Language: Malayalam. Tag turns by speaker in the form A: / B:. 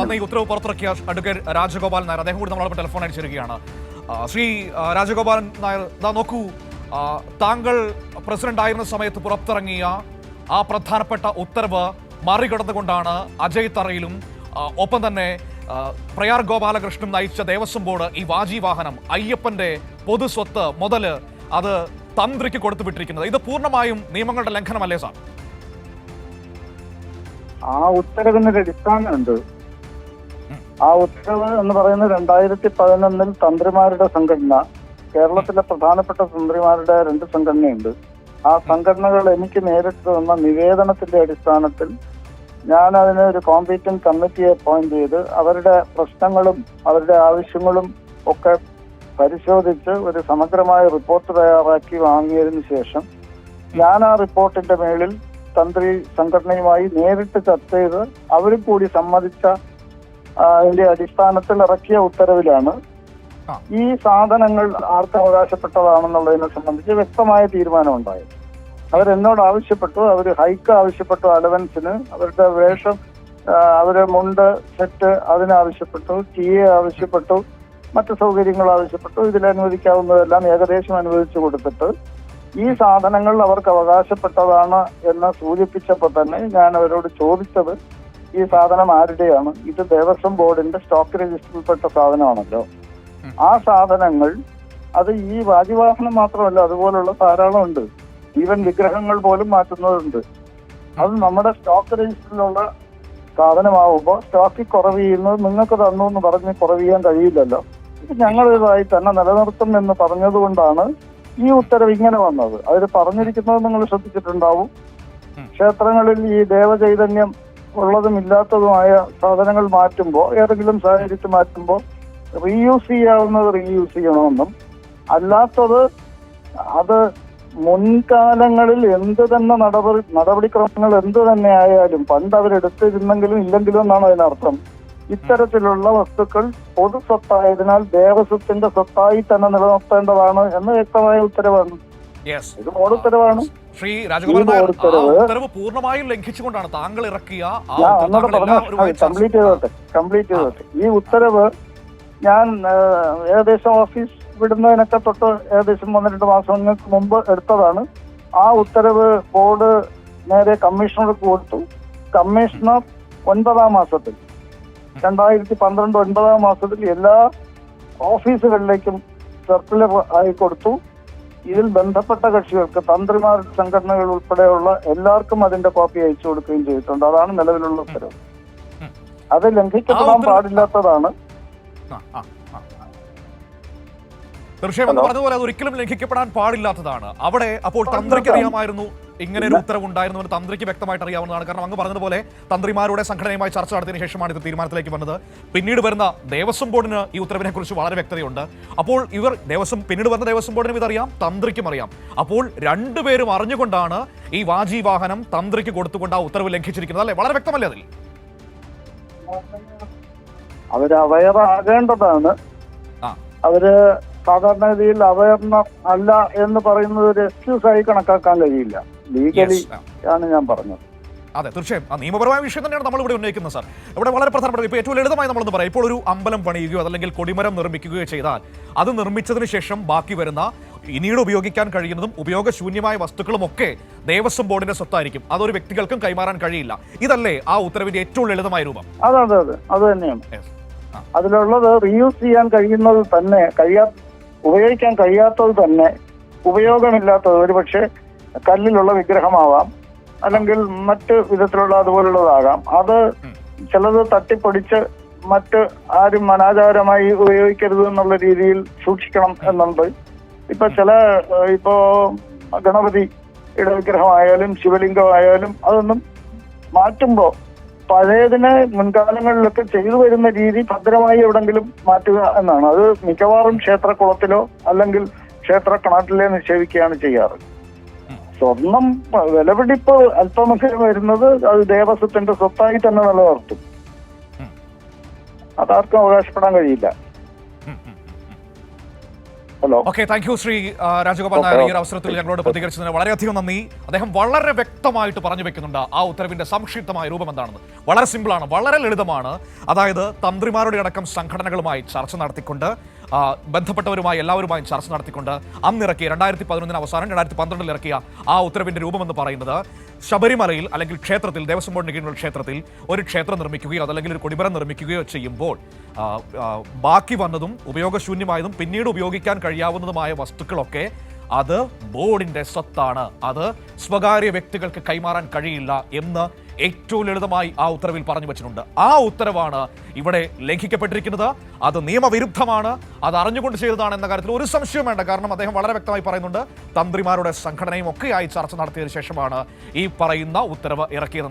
A: വന്ന ഈ ഉത്തരവ് പുറത്തിറക്കിയ അഡ്വക്കേറ്റ് രാജഗോപാൽ നായർ അദ്ദേഹം കൂടി നമ്മളോട് ടെലിഫോൺ അടിച്ചിരിക്കുകയാണ്. ശ്രീ രാജഗോപാൽ നായർ ഇതാ നോക്കൂ താങ്കൾ പ്രസിഡന്റ് ആയിരുന്ന സമയത്ത് പുറത്തിറങ്ങിയ ആ പ്രധാനപ്പെട്ട ഉത്തരവ് മറികടന്നുകൊണ്ടാണ് അജയ് തറയിലും ഒപ്പം തന്നെ പ്രയാർ ഗോപാലകൃഷ്ണൻ നയിച്ച ദേവസ്വം ബോർഡ് ഈ വാജി വാഹനം അയ്യപ്പന്റെ പൊതു സ്വത്ത് മുതൽ അത് തന്ത്രിക്ക് കൊടുത്തു വിട്ടിരിക്കുന്നത്. ഇത് പൂർണമായും നിയമങ്ങളുടെ ലംഘനമല്ലേ സാർ?
B: ആ ഉത്തരവിനൊരു അടിസ്ഥാനമുണ്ട്. ആ ഉത്തരവ് എന്ന് പറയുന്നത് രണ്ടായിരത്തി പതിനൊന്നിൽ തന്ത്രിമാരുടെ സംഘടന കേരളത്തിലെ പ്രധാനപ്പെട്ട തന്ത്രിമാരുടെ രണ്ട് സംഘടനയുണ്ട്. ആ സംഘടനകൾ എനിക്ക് നേരിട്ട് തന്ന നിവേദനത്തിന്റെ അടിസ്ഥാനത്തിൽ ഞാൻ അതിന് ഒരു കോമ്പീറ്റന്റ് കമ്മിറ്റിയെ അപ്പോയിന്റ് ചെയ്ത് അവരുടെ പ്രശ്നങ്ങളും അവരുടെ ആവശ്യങ്ങളും ഒക്കെ പരിശോധിച്ച് ഒരു സമഗ്രമായ റിപ്പോർട്ട് തയ്യാറാക്കി വാങ്ങിയതിന് ശേഷം ഞാൻ ആ റിപ്പോർട്ടിന്റെ മേളിൽ തന്ത്രി സംഘടനയുമായി നേരിട്ട് ചർച്ച ചെയ്ത് അവരും കൂടി സമ്മതിച്ച അതിന്റെ അടിസ്ഥാനത്തിൽ ഇറക്കിയ ഉത്തരവിലാണ്. ഈ സാധനങ്ങൾ ആർക്ക് അവകാശപ്പെട്ടതാണെന്നുള്ളതിനെ സംബന്ധിച്ച് വ്യക്തമായ തീരുമാനം തീരുമാനമുണ്ടായത് അവരെന്നോട് ആവശ്യപ്പെട്ടു അവർ ഹൈക്ക് ആവശ്യപ്പെട്ടു അലവൻസിന് അവരുടെ വേഷം അവരെ മുണ്ട് സെറ്റ് അതിനാവശ്യപ്പെട്ടു ടീ ആവശ്യപ്പെട്ടു മറ്റു സൗകര്യങ്ങൾ ആവശ്യപ്പെട്ടു ഇതിൽ അനുവദിക്കാവുന്നതെല്ലാം ഏകദേശം അനുവദിച്ചു കൊടുത്തിട്ട് ഈ സാധനങ്ങൾ അവർക്ക് അവകാശപ്പെട്ടതാണ് എന്ന് സൂചിപ്പിച്ചപ്പോൾ തന്നെ ഞാൻ അവരോട് ചോദിച്ചത് ഈ സാധനം ആരുടെയാണ്? ഇത് ദേവസ്വം ബോർഡിന്റെ സ്റ്റോക്ക് രജിസ്റ്ററിൽപ്പെട്ട സാധനമാണല്ലോ. ആ സാധനങ്ങൾ അത് ഈ വാജിവാഹനം മാത്രമല്ല അതുപോലുള്ള ധാരാളം ഉണ്ട് ഈവൻ വിഗ്രഹങ്ങൾ പോലും മാറ്റുന്നതുണ്ട് അത് നമ്മുടെ സ്റ്റോക്ക് രജിസ്റ്ററിലുള്ള സാധനമാവുമ്പോൾ സ്റ്റോക്കിൽ കുറവ് ചെയ്യുന്നത് നിങ്ങൾക്ക് തന്നു എന്ന് പറഞ്ഞ് കുറവ് ചെയ്യാൻ കഴിയില്ലല്ലോ. ഇത് ഞങ്ങളിതായി തന്നെ നിലനിർത്തും എന്ന് പറഞ്ഞതുകൊണ്ടാണ് ഈ ഉത്തരവ് ഇങ്ങനെ വന്നത്. അതിൽ പറഞ്ഞിരിക്കുന്നത് നിങ്ങൾ ശ്രദ്ധിച്ചിട്ടുണ്ടാവും. ക്ഷേത്രങ്ങളിൽ ഈ ദേവചൈതന്യം ഉള്ളതും ഇല്ലാത്തതുമായ സാധനങ്ങൾ മാറ്റുമ്പോൾ ഏതെങ്കിലും സാഹചര്യത്തിൽ മാറ്റുമ്പോൾ റീയൂസ് ചെയ്യാവുന്നത് റീയൂസ് ചെയ്യണമെന്നും അല്ലാത്തത് അത് മുൻകാലങ്ങളിൽ എന്ത് തന്നെ നടപടി നടപടിക്രമങ്ങൾ എന്ത് തന്നെ ആയാലും പണ്ട് അവരെടുത്തിരുന്നെങ്കിലും ഇല്ലെങ്കിലും എന്നാണ് അതിനർത്ഥം. ഇത്തരത്തിലുള്ള വസ്തുക്കൾ പൊതു സ്വത്തായതിനാൽ ദേവസ്വത്തിന്റെ സ്വത്തായി തന്നെ നിലനിർത്തേണ്ടതാണ് എന്ന് വ്യക്തമായ ഉത്തരവാണ്. ഇത് ബോർഡ് ഉത്തരവാണ്
A: ശ്രീ രാജഗോപാലൻ നായർ, ആ
B: ഉത്തരവ്
A: പൂർണമായും ലംഘിച്ചുകൊണ്ടാണ് താങ്കൾ ഇറക്കിയ ആ
B: കംപ്ലീറ്റ് ചെയ്തോട്ടെ കംപ്ലീറ്റ് ചെയ്തോട്ടെ. ഈ ഉത്തരവ് ഞാൻ ഏകദേശം ഓഫീസ് വിടുന്നതിനൊക്കെ തൊട്ട് ഏകദേശം ഒന്ന് രണ്ട് മാസങ്ങൾക്ക് മുമ്പ് എടുത്തതാണ്. ആ ഉത്തരവ് ബോർഡ് നേരെ കമ്മീഷണർക്ക് കൊടുത്തു. കമ്മീഷണർ ഒൻപതാം മാസത്തിൽ രണ്ടായിരത്തി പന്ത്രണ്ട് ഒൻപതാം മാസത്തിൽ എല്ലാ ഓഫീസുകളിലേക്കും സർക്കുലർ ആയി കൊടുത്തു. ഇതിൽ ബന്ധപ്പെട്ട കക്ഷികൾക്ക് തന്ത്രിമാർ സംഘടനകൾ ഉൾപ്പെടെയുള്ള എല്ലാവർക്കും അതിന്റെ കോപ്പി അയച്ചു കൊടുക്കുകയും ചെയ്തിട്ടുണ്ട്. അതാണ് നിലവിലുള്ള ഉത്തരവ്. അത് ലംഘിക്കപ്പെടാൻ പാടില്ലാത്തതാണ്.
A: തീർച്ചയായും പറഞ്ഞതുപോലെ അത് ഒരിക്കലും ലംഘിക്കപ്പെടാൻ പാടില്ലാത്തതാണ്. അവിടെ അപ്പോൾ തന്ത്രിക്ക് അറിയാമായിരുന്നു. ഇങ്ങനെ ഒരു ഉത്തരവ് ഉണ്ടായിരുന്നു എന്ന് തന്ത്രിക്ക് വ്യക്തമായിട്ട് അറിയാവുന്നതാണ്. കാരണം അങ്ങ് പറഞ്ഞതുപോലെ തന്ത്രിമാരുടെ സംഘടനയുമായി ചർച്ച നടത്തിയതിനു ശേഷമാണ് ഇത് തീരുമാനത്തിലേക്ക് വന്നത്. പിന്നീട് വരുന്ന ദേവസ്വം ബോർഡിന് ഈ ഉത്തരവിനെ കുറിച്ച് വളരെ വ്യക്തതയുണ്ട്. അപ്പോൾ ഇവർ ദേവസ്വം പിന്നീട് വന്ന ദേവസ്വം ബോർഡിനും ഇതറിയാം തന്ത്രിക്കും അറിയാം. അപ്പോൾ രണ്ടുപേരും അറിഞ്ഞുകൊണ്ടാണ് ഈ വാജി വാഹനം തന്ത്രിക്ക് കൊടുത്തുകൊണ്ട് ആ ഉത്തരവ് ലംഘിച്ചിരിക്കുന്നത്. അല്ലേ? വളരെ വ്യക്തമല്ലേ അതിൽ?
B: അവർ അവയറാകേണ്ടതാണ്
A: ആ.
B: അവർ സാധാരണഗതിയിൽ അവയർണം അല്ല എന്ന് പറയുന്നത് ഒരു എക്സ്ക്യൂസ് ആയി കണക്കാക്കാൻ കഴിയില്ല. ലീഗലി ആണ് ഞാൻ പറഞ്ഞത്.
A: അതെ തീർച്ചയായും. ആ നിയമപരമായ വിഷയം തന്നെയാണ് നമ്മൾ ഇവിടെ ഉന്നയിക്കുന്നത് സാർ ഇവിടെ വളരെ പ്രധാനപ്പെട്ട ഇപ്പോൾ ഏറ്റവും ലളിതമായി നമ്മളൊന്ന് പറയാം. ഇപ്പോൾ ഒരു അമ്പലം പണിയുകയോ അതല്ലെങ്കിൽ കൊടിമരം നിർമ്മിക്കുകയോ ചെയ്താൽ അത് നിർമ്മിച്ചതിന് ശേഷം ബാക്കി വരുന്ന പിന്നീട് ഉപയോഗിക്കാൻ കഴിയുന്നതും ഉപയോഗശൂന്യമായ വസ്തുക്കളും ഒക്കെ ദേവസ്വം ബോർഡിന്റെ സ്വത്തായിരിക്കും. അതൊരു വ്യക്തികൾക്കും കൈമാറാൻ കഴിയില്ല. ഇതല്ലേ ആ ഉത്തരവിന്റെ ഏറ്റവും ലളിതമായ രൂപം?
B: അതെ അതെ അതെ. അത് തന്നെയാണ്. അതിലുള്ളത് റീയൂസ് ചെയ്യാൻ കഴിയുന്നത് തന്നെ കഴിയാ ഉപയോഗിക്കാൻ കഴിയാത്തത് തന്നെ ഉപയോഗമില്ലാത്തത് ഒരുപക്ഷെ കല്ലിലുള്ള വിഗ്രഹമാവാം അല്ലെങ്കിൽ മറ്റ് വിധത്തിലുള്ള അതുപോലുള്ളതാകാം. അത് ചിലത് തട്ടിപ്പൊടിച്ച് മറ്റ് ആരും അനാചാരമായി ഉപയോഗിക്കരുത് എന്നുള്ള രീതിയിൽ സൂക്ഷിക്കണം എന്നുണ്ട്. ഇപ്പൊ ചില ഇപ്പോ ഗണപതിയുടെ വിഗ്രഹമായാലും ശിവലിംഗമായാലും അതൊന്നും മാറ്റുമ്പോ പഴയതിനെ മുൻകാലങ്ങളിലൊക്കെ ചെയ്തു വരുന്ന രീതി ഭദ്രമായി എവിടെങ്കിലും മാറ്റുക എന്നാണ്. അത് മിക്കവാറും ക്ഷേത്രക്കുളത്തിലോ അല്ലെങ്കിൽ ക്ഷേത്ര കിണറ്റിലെ നിക്ഷേപിക്കുകയാണ് ചെയ്യാറ്. സ്വർണം വിലപിടിപ്പ് അല്പമൊക്കെ വരുന്നത് അത് ദേവസ്വത്തിന്റെ സ്വത്തായി തന്നെ നിലനിർത്തും. അതാർക്കും അവകാശപ്പെടാൻ കഴിയില്ല.
A: Okay thank you Shri Rajagopal Nair ഈ ഒരു അവസരത്തിൽ ഞങ്ങളോട് പ്രതികരിച്ചതിന് വളരെയധികം നന്ദി. അദ്ദേഹം വളരെ വ്യക്തമായിട്ട് പറഞ്ഞു വെക്കുന്നുണ്ട് ആ ഉത്തരവിന്റെ സംക്ഷിപ്തമായ രൂപം എന്താണെന്ന്. വളരെ സിമ്പിളാണ് വളരെ ലളിതമാണ്. അതായത് തന്ത്രിമാരുടെ അടക്കം സംഘടനകളുമായി ചർച്ച നടത്തിക്കൊണ്ട് ബന്ധപ്പെട്ടവരുമായി എല്ലാവരുമായും ചർച്ച നടത്തിക്കൊണ്ട് അന്നിറക്കിയ രണ്ടായിരത്തി പതിനൊന്നിന് അവസാനം രണ്ടായിരത്തി പന്ത്രണ്ടിൽ ഇറക്കിയ ആ ഉത്തരവിന്റെ രൂപമെന്ന് പറയുന്നത് ശബരിമലയിൽ അല്ലെങ്കിൽ ക്ഷേത്രത്തിൽ ദേവസ്വം ബോർഡിന് കീഴിലുള്ള ക്ഷേത്രത്തിൽ ഒരു ക്ഷേത്രം നിർമ്മിക്കുകയോ അതല്ലെങ്കിൽ ഒരു കൊടിമരം നിർമ്മിക്കുകയോ ചെയ്യുമ്പോൾ ബാക്കി വന്നതും ഉപയോഗശൂന്യമായതും പിന്നീട് ഉപയോഗിക്കാൻ കഴിയാവുന്നതുമായ വസ്തുക്കളൊക്കെ അത് ബോർഡിന്റെ സ്വത്താണ്. അത് സ്വകാര്യ വ്യക്തികൾക്ക് കൈമാറാൻ കഴിയില്ല എന്ന് ഏറ്റവും ലളിതമായി ആ ഉത്തരവിൽ പറഞ്ഞു വെച്ചിട്ടുണ്ട്. ആ ഉത്തരവാണ് ഇവിടെ ലംഘിക്കപ്പെട്ടിരിക്കുന്നത്. അത് നിയമവിരുദ്ധമാണ്. അത് അറിഞ്ഞുകൊണ്ട് ചെയ്തതാണ് എന്ന കാര്യത്തിൽ ഒരു സംശയം വേണ്ട. കാരണം അദ്ദേഹം വളരെ വ്യക്തമായി പറയുന്നുണ്ട്. തന്ത്രിമാരുടെ സംഘടനയും ഒക്കെയായി ചർച്ച നടത്തിയതിനു ശേഷമാണ് ഈ പറയുന്ന ഉത്തരവ് ഇറക്കിയതെന്ന്.